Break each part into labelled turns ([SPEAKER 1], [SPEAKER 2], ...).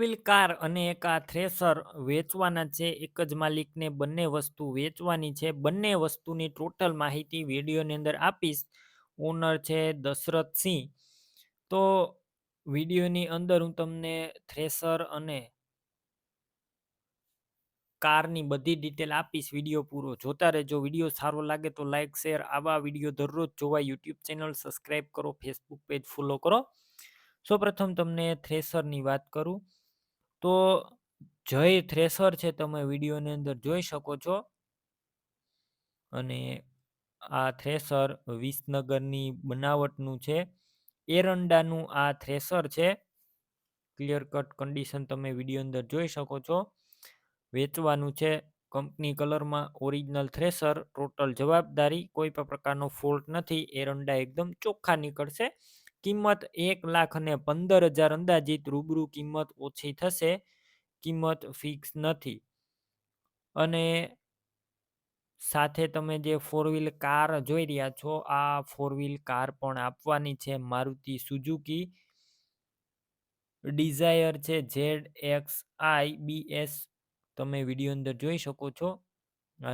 [SPEAKER 1] Wheel car અને એક આ થ્રેસર વેચવાના છે. એક જ માલિકને બંને વસ્તુ વેચવાની છે. બંને વસ્તુની ટોટલ માહિતી વિડીયોની અંદર આપીશ. ઓનર છે દશરથસિંહ તો વિડીયોની અંદર હું તમને થ્રેસર અને કારની બધી ડિટેલ આપીશ. વીડિયો પૂરો જોતા રહેજો. વીડિયો સારો લાગે તો લાઇક શેર આવા વીડિયો દરરોજ જોવા યુટ્યુબ ચેનલ સબસ્ક્રાઈબ કરો, ફેસબુક પેજ ફોલો કરો. સૌપ્રથમ તમને થ્રેસરની વાત કરું. તો જય થ્રેસર છે તમે વિડીયોની અંદર જોઈ શકો છો. અને આ થ્રેસર વિસનગરની બનાવટનું છે. એરંડાનું આ થ્રેસર છે. ક્લિયર કટ કન્ડિશન તમે વીડિયો અંદર જોઈ શકો છો. વેચવાનું છે કંપની કલરમાં ઓરિજિનલ થ્રેસર. ટોટલ જવાબદારી કોઈ પણ પ્રકારનો ફોલ્ટ નથી. એરંડા એકદમ ચોખ્ખા નીકળશે. કિંમત એક લાખ અને પંદર હજાર અંદાજિત રૂબરૂ કિંમત ઓછી થશે, કિંમત ફિક્સ નથી. અને સાથે તમે જે ફોર વ્હીલ કાર જોઈ રહ્યા છો, આ ફોર વ્હીલ કાર પણ આપવાની છે મારુતિ સુઝુકી. ડિઝાયર છે Z X I B S તમે વીડિયો અંદર જોઈ શકો છો.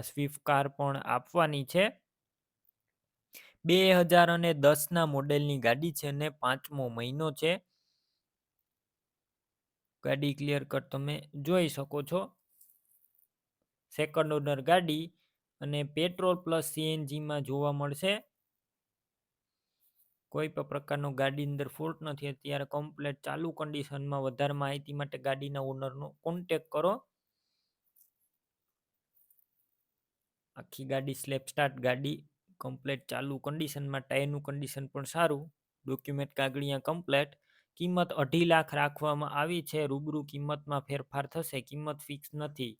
[SPEAKER 1] સ્વિફ્ટ કાર પણ આપવાની છે. બે હજાર અને દસના મોડેલની ગાડી છે અને પાંચમો મહિનો છે. ગાડી ક્લિયર કટ તમે જોઈ શકો છો. સેકન્ડ ઓનર ગાડી અને પેટ્રોલ પ્લસ સીએનજીમાં જોવા મળશે. કોઈ પણ પ્રકારનો ગાડી અંદર ફોલ્ટ નથી. અત્યારે કમ્પ્લેટ ચાલુ કન્ડિશનમાં વધારે માહિતી માટે ગાડીના ઓનરનો કોન્ટેક કરો. આખી ગાડી સ્લેપ સ્ટાર્ટ ગાડી કમ્પ્લેટ ચાલુ કન્ડિશનમાં ટાયરનું કન્ડિશન પણ સારું. ડોક્યુમેન્ટ કાગળિયા કમ્પ્લેટ કિંમત અઢી લાખ રાખવામાં આવી છે. રૂબરૂ કિંમતમાં ફેરફાર થશે. કિંમત ફિક્સ નથી.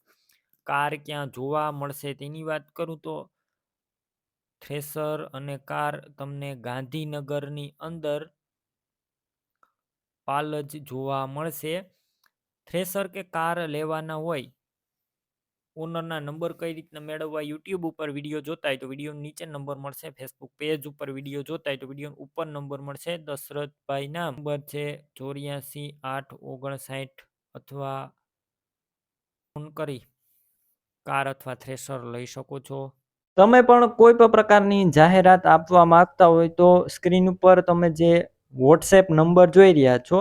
[SPEAKER 1] કાર ક્યાં જોવા મળશે તેની વાત કરું તો થ્રેસર અને કાર તમને ગાંધીનગરની અંદર પાલજ જોવા મળશે. થ્રેસર કે કાર લેવાના હોય ઓનરના નંબર કઈ રીતના મેળવવા, યુટ્યુબ ઉપર વીડિયો જોતા હોય તો વીડિયો નીચે નંબર મળશે, ફેસબુક પેજ ઉપર વીડિયો જોતા હોય તો વીડિયો ઉપર નંબર મળશે. દશરથભાઈના નંબર છે ચોર્યાસી, આઠ, ઓગણસાઠ અથવા ફોન કરી કાર અથવા થ્રેસર લઈ શકો છો. તમે પણ કોઈ પણ પ્રકારની જાહેરાત આપવા માંગતા હોય તો સ્ક્રીન ઉપર તમે જે વોટ્સએપ નંબર જોઈ રહ્યા છો